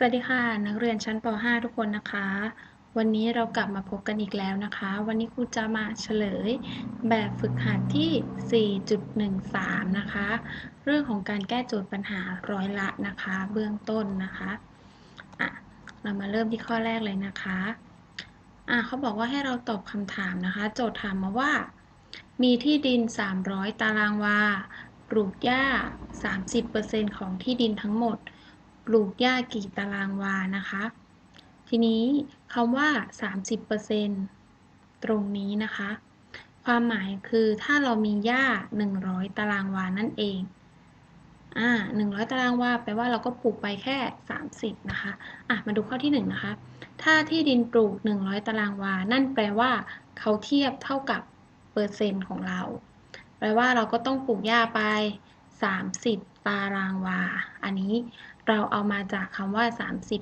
สวัสดีค่ะ นักเรียนชั้นป .5 ทุกคนนะคะ วันนี้เรากลับมาพบกันอีกแล้วนะคะ วันนี้ครูจะมาเฉลย แบบฝึกหัดที่ 4.13 นะคะ เรื่องของการแก้โจทย์ปัญหาร้อยละนะคะ เบื้องต้นนะคะอะเรามาเริ่มที่ข้อแรกเลยนะคะอะเขาบอกว่าให้เราตอบคำถามนะคะ โจทย์ถามมาว่า มีที่ดิน 300 ตารางวาปลูกหญ้า 30%ของที่ดินทั้งหมด ปลูกหญ้ากี่ตารางวานะคะ ทีนี้คำว่า 30%ตรงนี้นะคะ ความหมายคือถ้าเรามีหญ้า 100 ตารางวานั่นเองอ่า100 ตารางวาแปลว่าเราก็ปลูกไปแค่ 30 นะคะอะมาดูข้อที่ 1 นะคะ ถ้าที่ดินปลูก 100 ตารางวา นั่นแปลว่าเขาเทียบเท่ากับเปอร์เซ็นต์ของเรา แปลว่าเราก็ต้องปลูกหญ้าไป 30 ตารางวา อันนี้เราเอามาจากคำว่า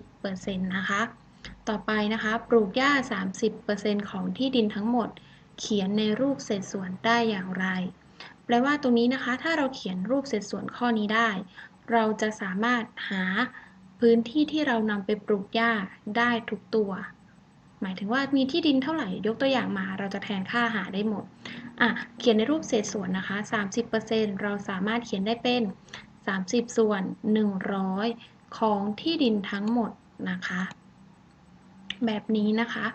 30%นะคะ ต่อไปนะคะ ปลูกหญ้า 30%ของที่ดินทั้งหมด เขียนในรูปเศษส่วนได้อย่างไร แปลว่าตรงนี้นะคะ ถ้าเราเขียนรูปเศษส่วนข้อนี้ได้ เราจะสามารถหาพื้นที่ที่เรานำไปปลูกหญ้าได้ทุกตัว หมายถึงว่ามีที่ดินเท่าไหร่ยกตัวอย่างมาเราจะแทนค่าหาได้หมดอะเขียนในรูปเศษส่วนนะคะ 30%เราสามารถเขียนได้เป็น 30 ส่วน 100 ของที่ดินทั้งหมดนะคะ แบบนี้นะคะ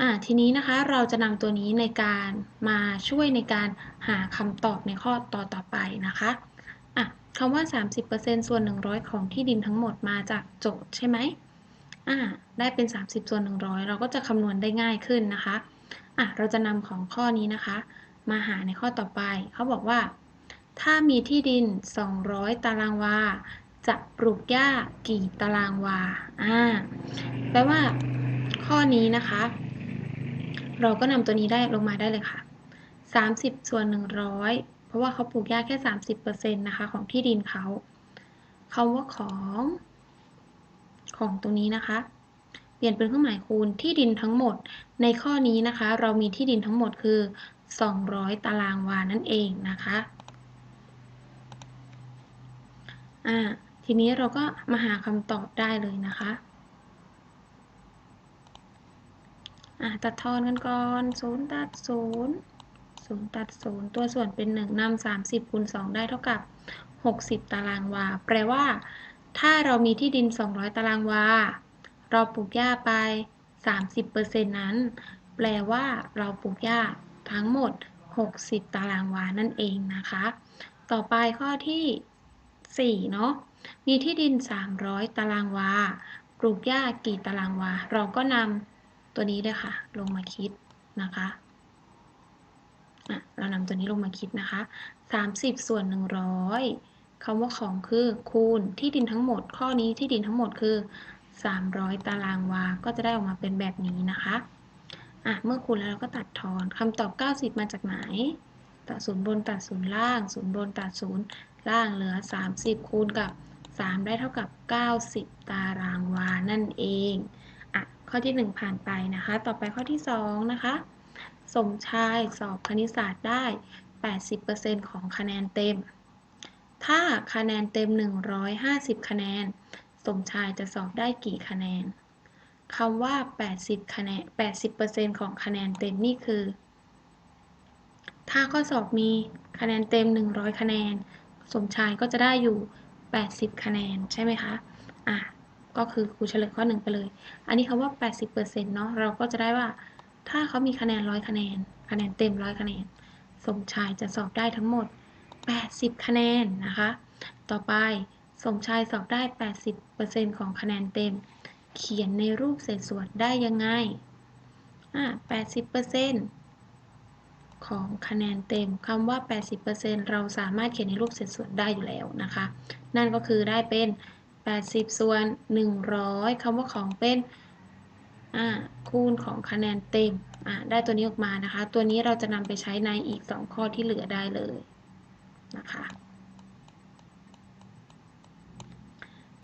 อ่าทีนี้นะคะเราจะนำตัวนี้ในการมาช่วยในการหาคำตอบในข้อต่อต่อไปนะคะอะคำว่า 30%ส่วน 100 ของที่ดินทั้งหมดมาจากโจทย์ใช่ไหม อ่าได้เป็น 30 ส่วน 100 เราก็จะคำนวณได้ง่ายขึ้นนะคะอะเราจะนำของข้อนี้นะคะ มาหาในข้อต่อไป เขาบอกว่า ถ้ามีที่ดิน 200 ตารางวา จะปลูกหญ้ากี่ตารางวาอ่าแปลว่า ข้อนี้นะคะ เราก็นำตัวนี้ได้ลงมาได้เลยค่ะ 30 ส่วน 100 เพราะว่าเขาปลูกหญ้าแค่ 30%นะคะ ของที่ดินเขาคำว่าของ ของตรงนี้นะคะ เปลี่ยนเป็นเครื่องหมายคูณที่ดินทั้งหมด ในข้อนี้นะคะ เรามีที่ดินทั้งหมดคือ 200 ตารางวานั่นเองนะคะอ่าทีนี้เราก็มาหาคำตอบได้เลยนะคะอ่าตัดทอนกันก่อนศูนย์ตัดศูนย์ศูนย์ตัดศูนย์ตัวส่วนเป็น 1นำ30คูณ2ได้เท่ากับ 60 ตารางวา แปลว่า ถ้าเรามีที่ดิน 200 ตารางวา เราปลูกหญ้าไป 30%นั้น แปลว่าเราปลูกหญ้าทั้งหมด 60 ตารางวา นั่นเองนะคะ ต่อไปข้อที่ 4 เนาะ มีที่ดิน 300 ตารางวา ปลูกหญ้ากี่ตารางวา เราก็นำตัวนี้เลยค่ะ ลงมาคิดนะคะอะเรานำตัวนี้ลงมาคิดนะคะ 30 ส่วน 100 คำว่าของคือคูณที่ดินทั้งหมด ข้อนี้ที่ดินทั้งหมดคือ 300 ตารางวา ก็จะได้ออกมาเป็นแบบนี้นะคะอะเมื่อคูณแล้วเราก็ตัดทอนคำตอบ 90 มาจากไหน ตัดศูนย์บนตัดศูนย์ล่างศูนย์บนตัดศูนย์ล่างเหลือ 30 คูณกับ 3 ได้เท่ากับ 90 ตารางวา นั่นเองอะข้อที่ 1 ผ่านไปนะคะ ต่อไปข้อที่ 2 นะคะ สมชายสอบคณิตศาสตร์ได้ 80%ของคะแนนเต็ม ถ้าคะแนนเต็ม 150 คะแนน สมชายจะสอบได้กี่คะแนนคำว่า 80 คะแนน 80%ของคะแนนเต็มนี่คือ ถ้าข้อสอบมีคะแนนเต็ม 100 คะแนน สมชายก็จะได้อยู่ 80 คะแนน ใช่ไหมคะ อะ ก็คือครูเฉลยข้อหนึ่งไปเลย อันนี้คำว่า 80%เนาะ เราก็จะได้ว่า ถ้าเขามีคะแนน 100 คะแนน คะแนนเต็ม 100 คะแนน สมชายจะสอบได้ทั้งหมด 80 คะแนนนะคะ ต่อไปสมชายสอบได้ 80%ของคะแนนเต็ม เขียนในรูปเศษส่วนได้ยังไงอะ80%ของคะแนนเต็มคำว่า 80%เราสามารถเขียนในรูปเศษส่วนได้อยู่แล้วนะคะ นั่นก็คือได้เป็น 80 ส่วน 100 คำว่าของเป็นอ่าคูณของคะแนนเต็มอ่าได้ตัวนี้ออกมานะคะ ตัวนี้เราจะนำไปใช้ในอีก 2 ข้อที่เหลือได้เลย นะคะ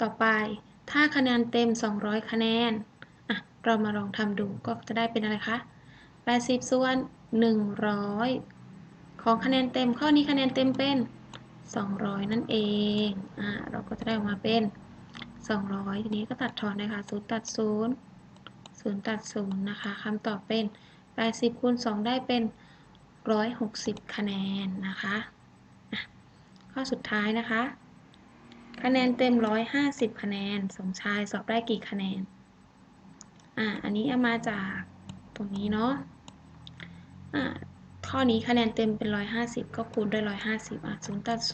ต่อไปถ้าคะแนนเต็ม 200 คะแนนอะเรามาลองทำดูก็จะได้เป็นอะไรคะ 80 ส่วน 100 ของคะแนนเต็มข้อนี้คะแนนเต็มเป็น 200 นั่นเองอ่าเราก็จะได้ออกมาเป็น 200 ทีนี้ก็ตัดทอนเลยค่ะ0ตัด 0 0 ตัด 0 นะคะคำตอบเป็น 80คูณ2ได้เป็น 160 คะแนนนะคะ ข้อสุดท้ายนะคะ คะแนนเต็ม 150 คะแนน สมชายสอบได้กี่คะแนน อะอันนี้เอามาจากตรงนี้เนาะ อะข้อนี้คะแนนเต็มเป็น 150 ก็คูณด้วย 150 อะ0ตัด0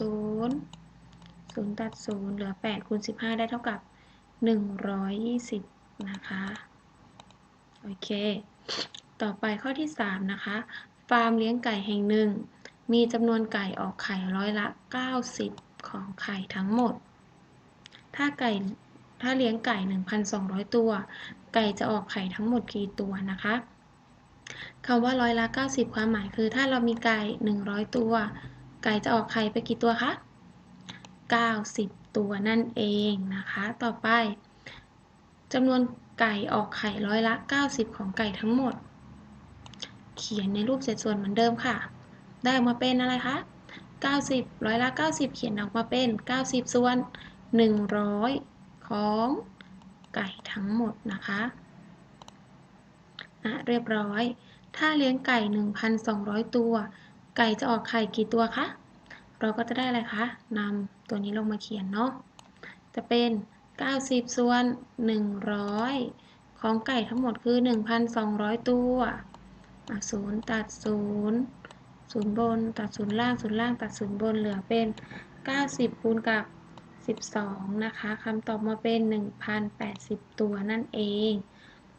0ตัด0เหลือ8คูณ15 ได้เท่ากับ 120 นะคะ โอเค ต่อไปข้อที่ 3 นะคะ ฟาร์มเลี้ยงไก่แห่งหนึ่ง มีจำนวนไก่ออกไข่ร้อยละ 90 ของไข่ทั้งหมด ถ้าไก่ถ้าเลี้ยงไก่ 1,200 ตัว ไก่จะออกไข่ทั้งหมดกี่ตัวนะคะคำว่าร้อยละ 90 ความหมายคือ ถ้าเรามีไก่ 100 ตัว ไก่จะออกไข่ไปกี่ตัวคะ 90 ตัวนั่นเองนะคะ ต่อไปจำนวนไก่ออกไข่ร้อยละ 90 ของไก่ทั้งหมด เขียนในรูปเศษส่วนเหมือนเดิมค่ะ ได้ออกมาเป็นอะไรคะ 90 ร้อยละ 90 เขียนออกมาเป็น 90 ส่วน 100 ของไก่ทั้งหมดนะคะอะเรียบร้อย ถ้าเลี้ยงไก่ 1,200 ตัว ไก่จะออกไข่กี่ตัวคะ เราก็จะได้อะไรคะนำตัวนี้ลงมาเขียนเนาะ จะเป็น 90 ส่วน 100 ของไก่ทั้งหมดคือ 1,200 ตัวอะ0ตัดศูนย์ 0 0บน ตัด0ล่าง0ล่างตัด0บนเหลือเป็น 90 คูณกับ 12 นะคะคำตอบมาเป็น 1,080 ตัวนั่นเอง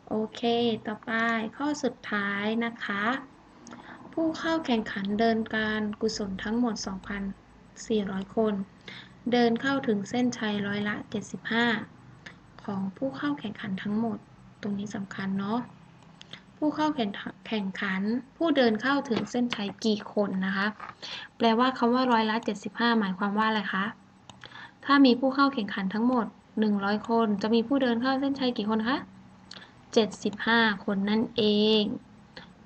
โอเค ต่อไปข้อสุดท้ายนะคะ ผู้เข้าแข่งขันเดินการกุศลทั้งหมด 2,400 คน เดินเข้าถึงเส้นชัยร้อยละ 75 ของผู้เข้าแข่งขันทั้งหมด ตรงนี้สำคัญเนาะ ผู้เข้าแข่งแข่งขัน ผู้เดินเข้าถึงเส้นชัยกี่คนนะคะ แปลว่าคำว่าร้อยละ 75 หมายความว่าอะไรคะ ถ้ามีผู้เข้าแข่งขันทั้งหมด 100 คน จะมีผู้เดินเข้าเส้นชัยกี่คนคะ 75 คนนั่นเอง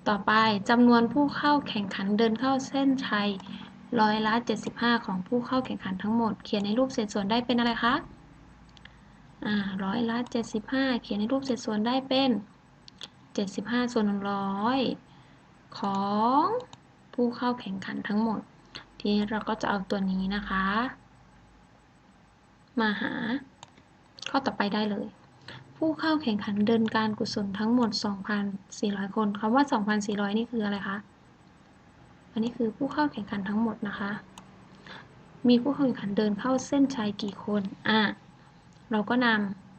ต่อไปจำนวนผู้เข้าแข่งขันเดินเข้าเส้นชัยร้อยละ75 ของผู้เข้าแข่งขันทั้งหมด เขียนในรูปเศษส่วนได้เป็นอะไรคะ อ่าร้อยละ75 เขียนในรูปเศษส่วนได้เป็น 75 ส่วน 100 ของผู้เข้าแข่งขันทั้งหมด ทีนี้เราก็จะเอาตัวนี้นะคะ มาหาข้อต่อไปได้เลย ผู้เข้าแข่งขันเดินการกุศลทั้งหมด 2,400 คนคำว่า 2,400 นี่คืออะไรคะ อันนี้คือผู้เข้าแข่งขันทั้งหมดนะคะ มีผู้เข้าแข่งขันเดินเข้าเส้นชัยกี่คน อะ เราก็น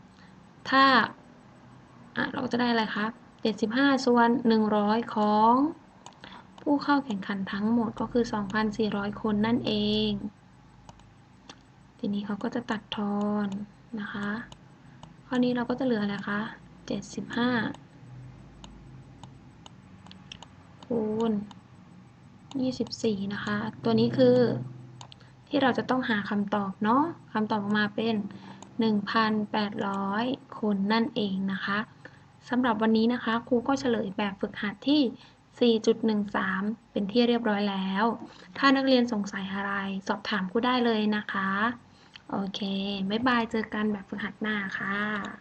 ำถ้า อะ เราจะได้อะไรคะ 75 ส่วน 100 ของ ผู้เข้าแข่งขันทั้งหมดก็คือ 2,400 คนนั่นเอง ทีนี้เขาก็จะตัดทอนนะคะ ข้อนี้เราก็จะเหลืออะไรคะ 75 คูณ 24 นะคะ ตัวนี้คือที่เราจะต้องหาคำตอบเนาะคำตอบออกมาเป็น 1,800 คนนั่นเองนะคะ สำหรับวันนี้นะคะครูก็เฉลยแบบฝึกหัดที่ 4.13 เป็นที่เรียบร้อยแล้ว ถ้านักเรียนสงสัยอะไร สอบถามครูได้เลยนะคะ โอเค บ๊ายบาย เจอกันแบบฝึกหัดหน้าค่ะ